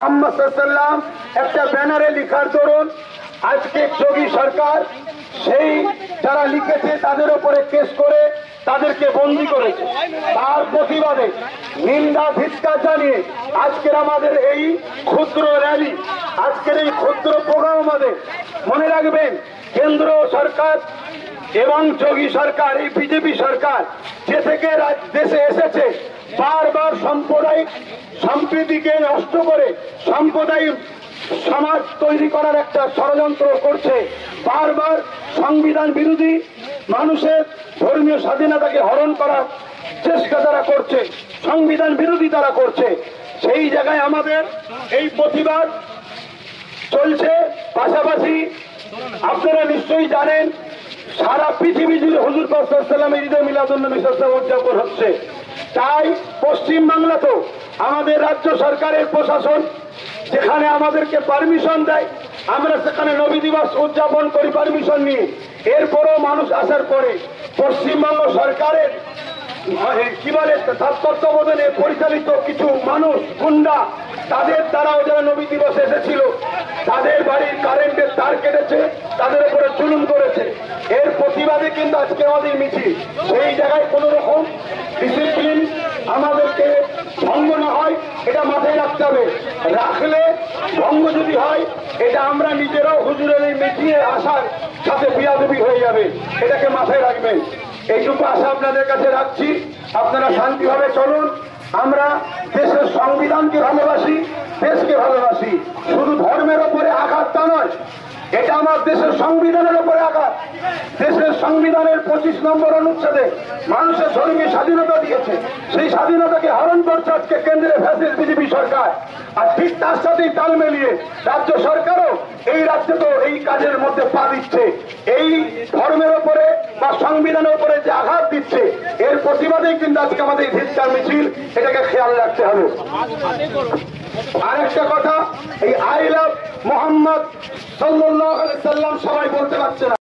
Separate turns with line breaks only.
মোহাম্মদ একটা ব্যানারে লিখার দরুন, আজকে যোগী সরকার সেই যারা লিখেছে তাদের ওপরে কেস করে তাদেরকে বন্দি করেছে। তার প্রতিবাদে নিন্দা ধিৎকার জানিয়ে আজকের আমাদের এই ক্ষুদ্র র্যালি, আজকের এই ক্ষুদ্র প্রোগ্রাম আমাদের। মনে রাখবেন, কেন্দ্র সরকার এবং যোগী সরকার, এই বিজেপি সরকার যে থেকে দেশে এসেছে, বারবার সাম্প্রদায়িক সম্প্রীতিকে নষ্ট করে সাম্প্রদায়িক সমাজ তৈরি করার একটা ষড়যন্ত্র করছে। বারবার সংবিধান বিরোধী মানুষের ধর্মীয় স্বাধীনতাকে হরণ করার চেষ্টা তারা করছে, সংবিধান বিরোধী তারা করছে, সেই জায়গায় আমাদের এই প্রতিবাদ চলছে। পাশাপাশি আপনারা নিশ্চয়ই জানেন, সারা পৃথিবী জুড়ে হুজুর পাসালামের ঈদে মিলাদুল্নবী উদযাপন হচ্ছে। তাই পশ্চিম বাংলাতেও আমাদের রাজ্য সরকারের প্রশাসন যেখানে আমাদেরকে পারমিশন দেয়, আমরা সেখানে নবী দিবস উদযাপন করি পারমিশন নিয়ে। এরপরও মানুষ আসার পরে পশ্চিমবঙ্গ সরকারের এই কি বলে, তত্ত্বাবধানে পরিচালিত কিছু মানুষ, গুন্ডা, তাদের দ্বারাও যারা নবী দিবস এসেছিল, তাদের বাড়ির কারেন্টের তার কেটেছে, তাদের উপরে চুলুন করেছে। এর প্রতিবাদে কিন্তু আজকে আমাদের মিছিল। সেই জায়গায় কোনো রকম ডিসিপ্লিন আমাদেরকে ভঙ্গ না হয় এটা মাথায় রাখতে হবে। রাখলে ভঙ্গ যদি হয়, এটা আমরা নিজেরাও হুজুরের এই মিটিয়ে আসার সাথে বিয়াদবি হয়ে যাবে। এটাকে মাথায় রাখবেন। এইটুকু আশা আপনাদের কাছে রাখছি। আপনারা শান্তিভাবে চলুন। আমরা দেশের সংবিধানকে ভালোবাসি, দেশকে ভালোবাসি। শুধু ধর্মের ওপরে আঘাত তা নয় এটা আমার দেশের সংবিধানের উপরে আঘাত। দেশের সংবিধানের পঁচিশ নম্বর অনুচ্ছেদে মানুষের ধর্মীয় স্বাধীনতা দিয়েছে। সেই স্বাধীনতাকে হরণ করছে আজকে কেন্দ্রে ফ্যাসিস্ট বিজেপি সরকার। আর ঠিক তার সাথেই তাল মিলিয়ে রাজ্য সরকারও এই রাজ্যে তো এই কাজের মধ্যে পা দিচ্ছে। এই ধর্মের ওপরে বা সংবিধানের উপরে যে আঘাত দিচ্ছে, এর প্রতিবাদেই কিন্তু আজকে আমাদের ধিক্কার মিছিল, এটাকে খেয়াল রাখতে হবে। কথা এই আই লাভ মোহাম্মদ সাল্লাম সবাই বলতে পারছে না।